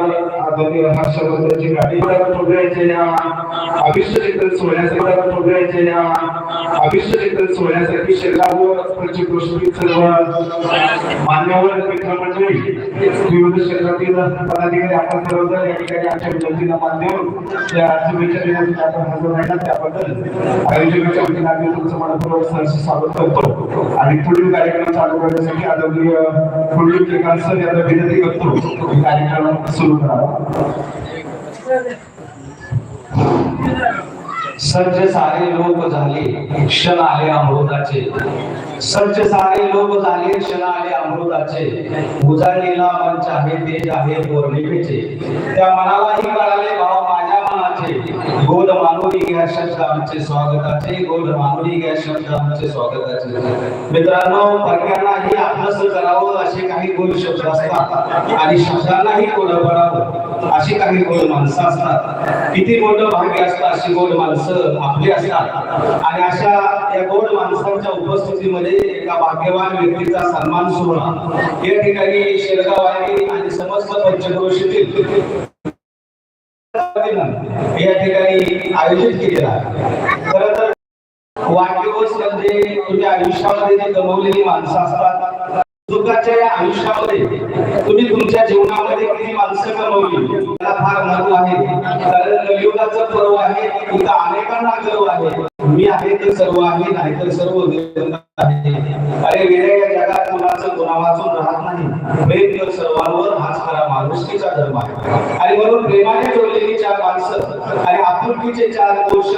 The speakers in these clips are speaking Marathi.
Obrigado. आदरणीय हर्षवर्धनची गाडी ठोकरायच्या अभिष्ट चिंतन सोहळ्यासाठी ठोकरायच्या अभिष्ट सोहळ्यासाठी गोष्टी सर्व मान्यवर मित्रमंडळी विविध क्षेत्रातील पदाधिकारी आपण सर्वजण या ठिकाणी आमच्या विनंतीला मान्य शुभेच्छा देण्यासाठी आपण हजर राहिला. त्याबद्दल आयोजकाच्या वतीने आम्ही तुमचं मनपूर्वक सहर्ष स्वागत करतो. आणि पुढील कार्यक्रम चालू करण्यासाठी आदरणीय पुढील केकांसर यांना विनंती करतो. कार्यक्रम सुरू करावा. सज्ज सारे लोक झाले क्षण आले अमृताचे. सज्ज सारे लोक झाले क्षण आले अमृताचे. उजाडलेला मंच आहे तेज आहे पौर्णिमेचे. त्या मनालाही कळाले भाव माझ्या मनाचे गोड मानवली घ्या शब्द आमचे स्वागताचे गोड मानवली घ्या शब्द आमचे स्वागताचे मित्रांनो परक्यांनाही आपलंस करावं असे काही गोड शब्द असतात आणि शब्दांनाही गोड बनावं अशी काही गोड माणसं असतात. किती मोठं भाग्य असतं अशी गोड माणसं आपली असतात. आणि अशा या गोड माणसांच्या उपस्थितीमध्ये एका भाग्यवान व्यक्तीचा सन्मान सोहळा या ठिकाणी शेरगाव आहे आणि समस्त पंचक्रोशीतील या ठिकाणी आयोजित केलेला. खर तर वाढदिवस म्हणजे तुमच्या आयुष्यामध्ये जे गमवलेली माणसं असतात दुःखाच्या या आयुष्यामध्ये तुम्ही तुमच्या जीवनामध्ये किती माणसं गमवली त्याला फार महत्त्व आहे. कारण कलियुगाचं पर्व आहे इथं अनेकांना गर्व आहे. मी आहे तर सर्व आहे नाही तर सर्व आहे अरे वेळेच्या या जगात कुणाचं गुन्हा वाचून राहत नाही. प्रेम तर सर्वांवर खरा माणुसकीचा धर्म आहे. आणि म्हणून प्रेमाने जोडलेली चार माणसं आणि आपुलकीचे चार दोष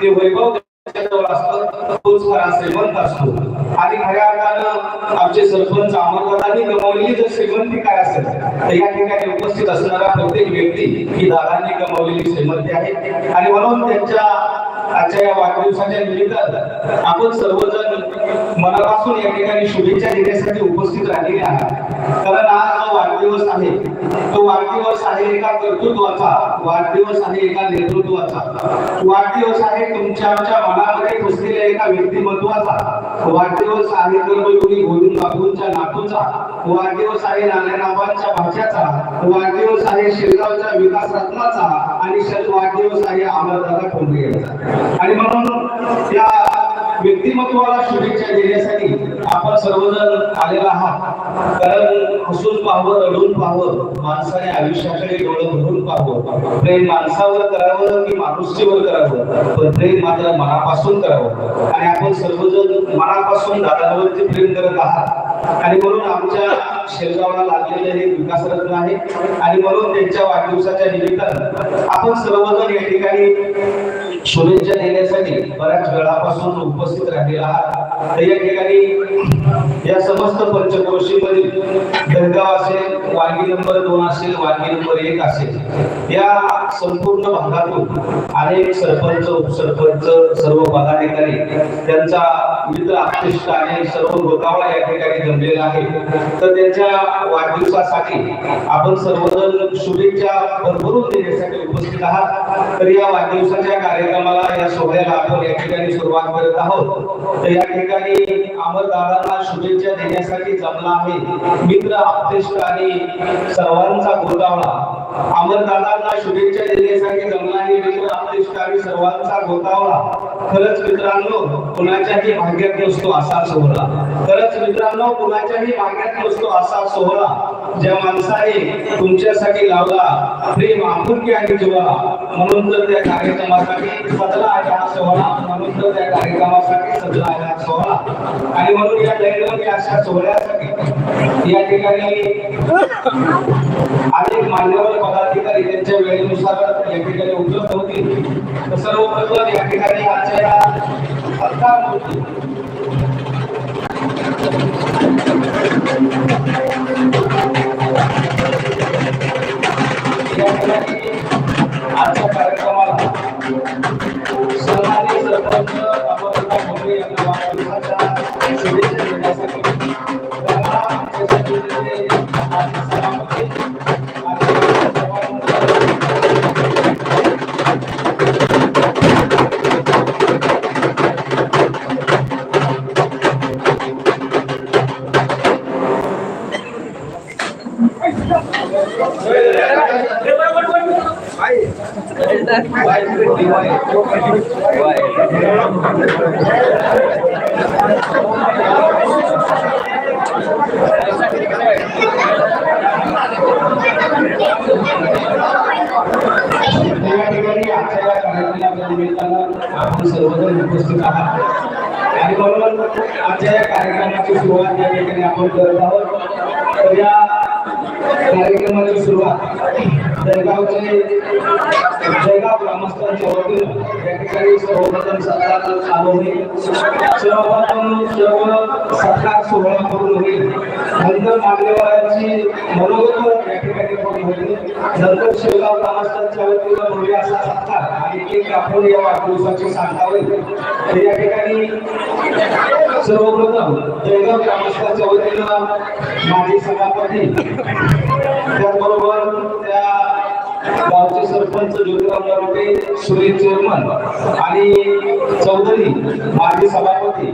ते वैभव तोच खरा श्रीमंत असतो. आणि खऱ्या अर्थानं आमचे सरपंच अमरदादांनी गमावलेली जर श्रीमंती काय असेल तर या ठिकाणी उपस्थित असणारा प्रत्येक व्यक्ती ही दादांनी गमावलेली श्रीमंती आहे. आणि म्हणून त्यांच्या आजच्या या वाढदिवसाच्या निमित्तानं आपण सर्वजण मनापासून या ठिकाणी शुभेच्छा देण्यासाठी उपस्थित राहिलेले आहात. कारण आज जो वाढदिवस आहे तो वाढदिवस आहे एका कर्तृत्वाचा. वाढदिवस आहे एका नेतृत्वाचा. वाढदिवस आहे तुमच्या आमच्या मनामध्ये पुसलेल्या एका व्यक्तिमत्वाचा. वाढदिवस आहे कर्मयोगी गोविंद बाबूंच्या नातूचा. वाढदिवस आहे नारायणाबांच्या भाच्याचा. वाढदिवस आहे शेगावच्या विकास रत्नाचा. आणि वाढदिवस आहे अमरदादा कोंबडे यांचा. आणि म्हणून त्या व्यक्तिमत्वाला शुभेच्छा देण्यासाठी आपण सर्वजण आलेला आहात. कारण हसून पाहावं रडून पाहावं माणसाने आयुष्याकडे डोळं भरून पाहावं. प्रेम माणसावर करावं की माणुसकीवर करावं? पण प्रेम मात्र मनापासून करावं. आणि आपण सर्वजण मनापासून दादावरती प्रेम करत आहात. आणि म्हणून आमच्या शेरगावला लागलेले हे विकास रत्न आहे. आणि म्हणून त्यांच्या वाढदिवसाच्या निमित्तानं आपण सर्वजण या ठिकाणी शुभेच्छा देण्यासाठी बऱ्याच वेळापासून उपस्थित राहिलेला आहात. या ठिकाणी या समस्त पंचक्रोशीमधील दर्गाव असेल वारगी नंबर दोन असेल वारगी नंबर एक असेल या संपूर्ण भागातून अनेक सरपंच उपसरपंच सर्व पदाधिकारी त्यांचा मित्र आकृष्ट आणि सर्व गोतावळा या ठिकाणी जमलेला आहे. तर त्यांच्या वाढदिवसासाठी आपण सर्वजण शुभेच्छा भरभरून देण्यासाठी उपस्थित आहात. तर या वाढदिवसाच्या कार्यक्रम कार्यक्रमाला या सोहळ्याला आपण या ठिकाणी सुरुवात करत आहोत. तर या ठिकाणी अमरदादांना शुभेच्छा देण्यासाठी जमला आहे. मित्र आप्तेष्ट आणि सर्वांचा गोतावळा. अमरदादांना शुभेच्छा देण्यासाठी जमला आहे मित्र आप्तेष्ट आणि सर्वांचा गोतावळा. खरंच मित्रांनो कुणाच्याही भाग्यात नसतो असा सोहळा. खरंच मित्रांनो कुणाच्याही भाग्यात नसतो असा सोहळा. ज्या माणसाने तुमच्यासाठी लावला प्रेम आपुलकी आणि जिव्हाळा म्हणून तर त्या कार्यक्रमासाठी सजला आहे हा सोहळा म्हणून तर त्या कार्यक्रमासाठी सजला आहे हा सोहळा आणि म्हणून या दैनंदिन अशा सोहळ्यासाठी या ठिकाणी अनेक मान्यवर पदाधिकारी त्यांच्या वेळेनुसार या ठिकाणी उपलब्ध होतील. तर सर्वप्रथम या ठिकाणी आजच्या या सत्कार सर्वजण उपस्थित आहात. आणि म्हणून आजच्या या कार्यक्रमाची सुरुवात या ठिकाणी आपण करत आहोत. तर या कार्यक्रमाची सुरुवात जळगावचे जळगाव ग्रामस्थांच्या वतीनं या ठिकाणी सर्वप्रथम सत्कार सर्वप्रथम सर्व सत्कार सोहळा करून होईल. नंतर मान्यवरांची मनोगत या ठिकाणी पूर्ण होईल. नंतर ग्रामस्थांच्या वतीनं म्हणजे असा सत्कार आणि केक आपण या वाढदिवसाची सांगता होईल. तर या ठिकाणी सर्वप्रथम जळगाव ग्रामस्थांच्या वतीनं माजी सभापती त्याचबरोबर गावचे सरपंच ज्योतिराम नरोटे सुरेश चेअरमन आणि चौधरी माजी सभापती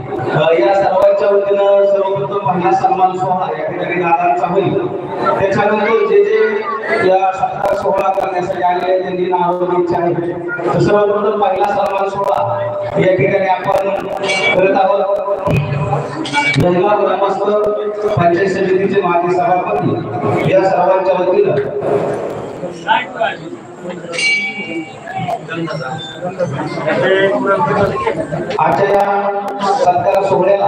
या सर्वांच्या वतीनं सर्वप्रथम महिला सन्मान सोहळा या ठिकाणी दादांचा होईल. त्याच्यानंतर जे जे या सत्कार सोहळा करण्यासाठी आलेले आहेत, त्यांनी नाव द्यायचे आहे तर सर्वप्रथम महिला सन्मान सोहळा या ठिकाणी आपण करत आहोत. जळगाव ग्रामस्थ पंचायत समितीचे माजी सभापती या सर्वांच्या वतीनं. आजच्या या सत्कार सोहळ्याला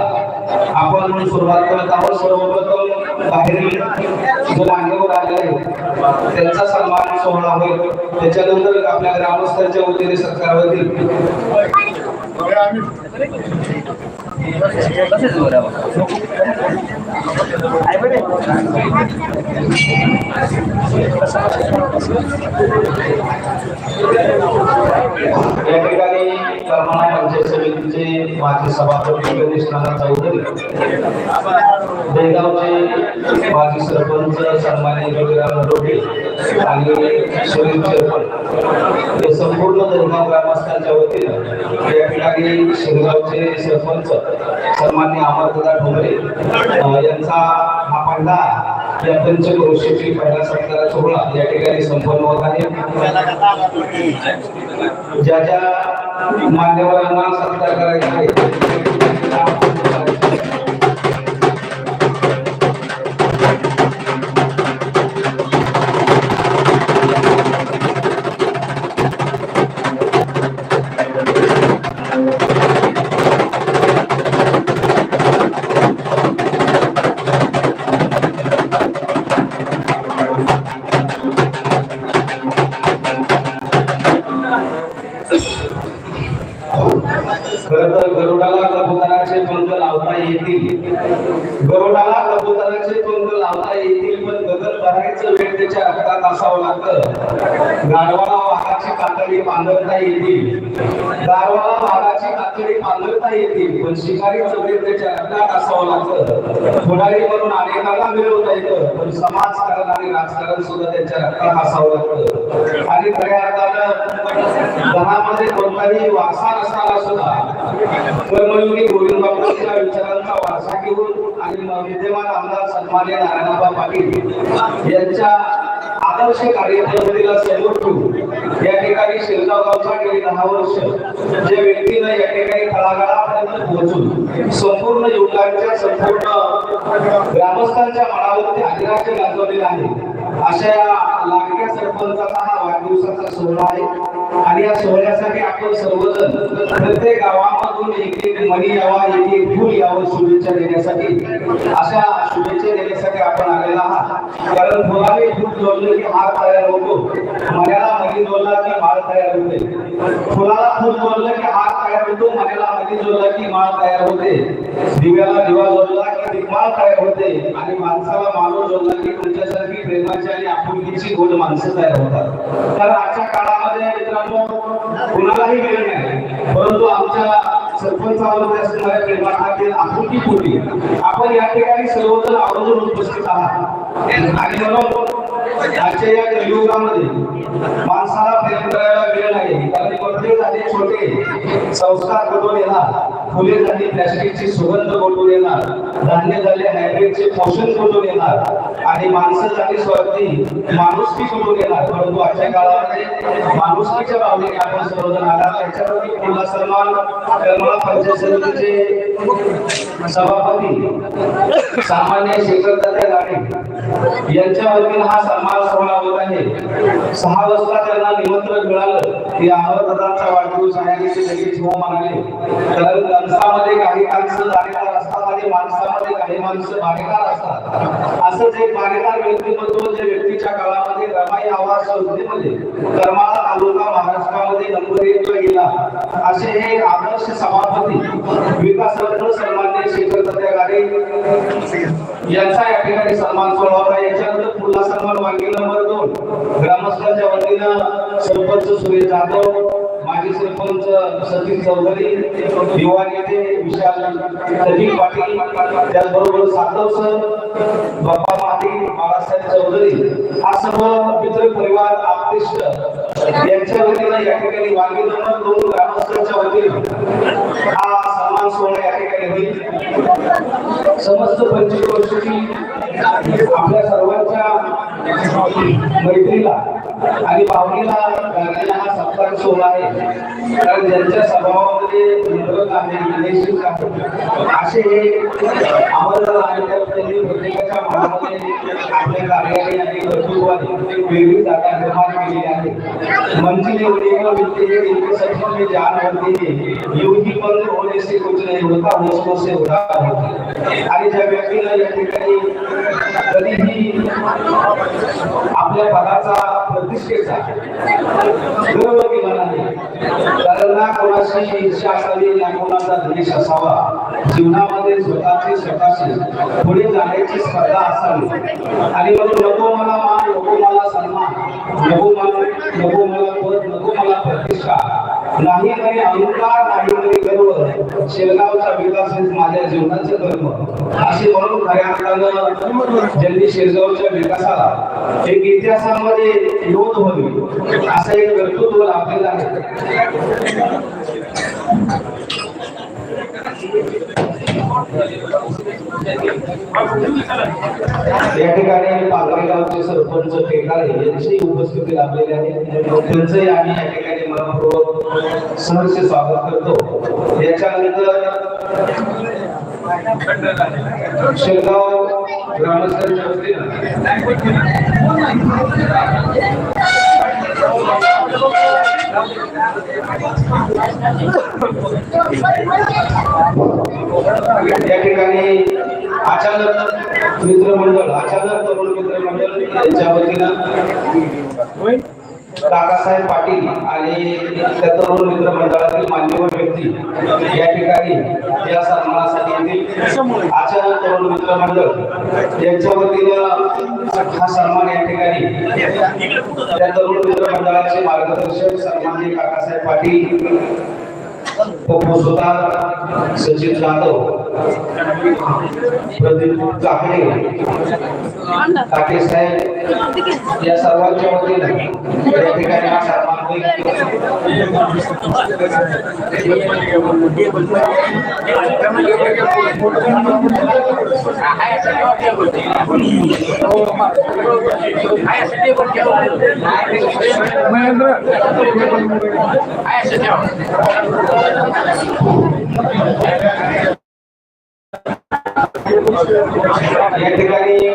आपण सुरुवात करत आहोत. सर्वप्रथम बाहेरील जो मान्यवर आले आहेत त्यांचा सन्मान सोहळा होईल. त्याच्यानंतर आपल्या ग्रामस्थांच्या वतीने सत्कार होतील या ठिकाणी करमाळा पंचायत समितीचे माजी सभापती गणेश नाना चौधरी बेळगावचे माजी सरपंच सन्मान्य योगीराम नरोटे आणि सुनील चेरपण हे संपूर्ण दरगाव ग्रामस्थांच्या वतीनं या ठिकाणी शिरगावचे सरपंच सन्मान्य अमरदादा ठोंबरे यांचा हा पांडा या पंचक्रोशीची पहिला सत्कार सोहळा या ठिकाणी संपन्न होत आहे. ज्या ज्या मान्यवरांना सत्कार करायचा आहे गाढवाला वाघाची कातडी पांघरता येतील. दारवाला वाघाची कातडी पांघरता येतील. पण शिकारी वेळ त्याच्या रक्तात असावं लागतं. पुढारी म्हणून अनेकांना मिळवता येतं. पण समाजकारण आणि राजकारण सुद्धा त्यांच्या रक्तात असावं लागतं. आणि खऱ्या अर्थानं धनामध्ये कोणताही वारसा नसताना सुद्धा. कर्मयोगी गोविंद बापूंच्या विचारांचा वारसा घेऊन आणि विद्यमान आमदार सन्मान्य नारायणबा पाटील यांच्या आदर्श कार्यपद्धतीला समोर ठेवून या ठिकाणी शिरगाव गावच्या गेली दहा वर्ष ज्या व्यक्तीनं या ठिकाणी तळागाळापर्यंत पोहोचून संपूर्ण युवकांच्या संपूर्ण ग्रामस्थांच्या मनावरती अधिराज्य गाजवलेलं आहे. अशा या लाडक्या सरपंचाचा हा वाढदिवसाचा सोहळा आहे. आणि या सोहळ्यासाठी आपण सर्वजण प्रत्येक गावामधून एक एक मणी यावा एक एक फूल यावं शुभेच्छा देण्यासाठी. अशा शुभेच्छा देण्यासाठी आपण आलेला आहात. कारण फुलाने फूल जोडले की हार तयार होतो. मण्याला मधी जोडला की माळ तयार होते. फुलाला फूल जोडलं की हार तयार होतो मण्याला मधी जोडला की माळ तयार होते. दिव्याला दिवा जोडला की दिग्माळ तयार होते. आणि माणसाला माणूस जोडला की तुमच्यासारखी प्रेमाची आणि आपुलकीची गोड माणसं तयार होतात. तर आजच्या काळामध्ये मित्रांनो कुणालाही वेळ नाही. परंतु आमच्या सरपंचावर असणाऱ्या प्रेमाखातील आपुलकी पूर्वी आपण या ठिकाणी सर्वजण आवर्जून उपस्थित आहात. आणि म्हणून आजच्या या कलियुगामध्ये माणसाला प्रेम करायला वेळ नाही. कारण मोठे झाले छोटे संस्कार घडून येणार? फुले झाली प्लॅस्टिकची सुगंध बोलून येणार धान्य झाले हायब्रिडचे पोषण बोलून येणार आणि माणसं झाली स्वार्थी माणुसकी बोलून येणार. परंतु आजच्या काळामध्ये माणुसकीच्या भावनेने आपण सर्वजण आला त्याच्यावरती पुन्हा सन्मान करमाळा पंचायत समितीचे सभापती सामान्य शेखर गाडे. यांच्या वतीने हा सन्मान सोहळा होत आहे. सहा वाजता त्यांना निमंत्रण मिळालं. की अहमददादांचा वाढदिवस आहे. आणि ते लगेच हो म्हणाले. तर माणसामध्ये काही माणसं जाणीदार असतात आणि माणसामध्ये काही माणसं भाडेकार असतात. असंच एक भाडेकार व्यक्तिमत्व जे म्हणजे व्यक्तीच्या काळामध्ये रमाई आवाज संस्थेमध्ये करमाळा तालुका महाराष्ट्रामध्ये नंबर एक गेला असे हे आदर्श सभापती विकास रत्न सन्मान्य शेखर दत्ता यांचा या ठिकाणी सन्मान सोहळा होता. याच्यानंतर पुन्हा सन्मान मागील नंबर दोन ग्रामस्थांच्या वतीनं सरपंच सुरेश जाधव माजी सरपंच सतीश चौधरी दिवाण येथे विशाल सजीव पाटील त्याचबरोबर सातव सर बाप्पा पाटील बाळासाहेब चौधरी हा सर्व मित्र परिवार आपतिष्ट यांच्या वतीनं या ठिकाणी वांगी नंबर दोन ग्रामस्थांच्या वतीनं हा सन्मान सोहळा या ठिकाणी होईल. समस्त पंचवीस वर्षाची आपल्या सर्वांच्या मैत्रीला आणि भावनेला घालणारा हा सत्कार सोहळा आहे. कारण ज्यांच्या स्वभावामध्ये निवडत आहे निश्चित आहे असे हे आम्हाला आणि त्यांनी प्रत्येकाच्या मनामध्ये आपल्या कार्यालय आणि कर्तृत्वाने वेगळी जागा निर्माण केली आहे. मंजिल एवढी एक विद्ये है इनके सपनों में जान होती है यूं ही होने से कुछ नहीं होता होशों से उधार होते. आणि ज्या व्यक्तीला या ठिकाणी कधीही आपल्या पदाचा प्रतिष्ठेचा. कारण ना कोणाशी इच्छा असावी ना कोणाचा द्वेष असावा. जीवनामध्ये स्वतःची स्वतःशी पुढे जाण्याची स्पर्धा असावी. आणि म्हणून नको मला मान नको मला सन्मान नको मला नको मला पद नको मला प्रतिष्ठा. नाही अहंकार नाही म्हणजे गर्व शेळगावचा विकास हेच माझ्या जीवनाचं धर्म. असे म्हणून खऱ्या अर्थानं ज्यांनी शेळगावच्या विकासाला एक इतिहासामध्ये नोंद व्हावी असं एक कर्तृत्व लाभलेलं आहे. या ठिकाणी पालघर गावचे सरपंच टेकाळे यांची उपस्थिती लाभलेली आहे. त्यांचंही आम्ही या ठिकाणी मनपूर्वक सहर्ष स्वागत करतो. याच्यानंतर शेगाव ग्रामस्थांच्या वतीनं या ठिकाणी अचानक मित्रमंडळ अचानक तरुण मित्रमंडळ यांच्या वतीनं काकासाहेब पाटील आणि त्या तरुण मित्र मंडळातील मान्यवर व्यक्ती या ठिकाणी या सन्मानासाठी येतील. आचार्य तरुण मित्र मंडळ यांच्या वतीनं हा सन्मान या ठिकाणी त्या तरुण मित्र मंडळाचे मार्गदर्शक सन्माननीय काकासाहेब पाटील पप्पू सचिन जाधव प्रदीप काकडे काटे साहेब या सर्वांच्या वतीने या ठिकाणी हा सन्मान होईल या ठिकाणी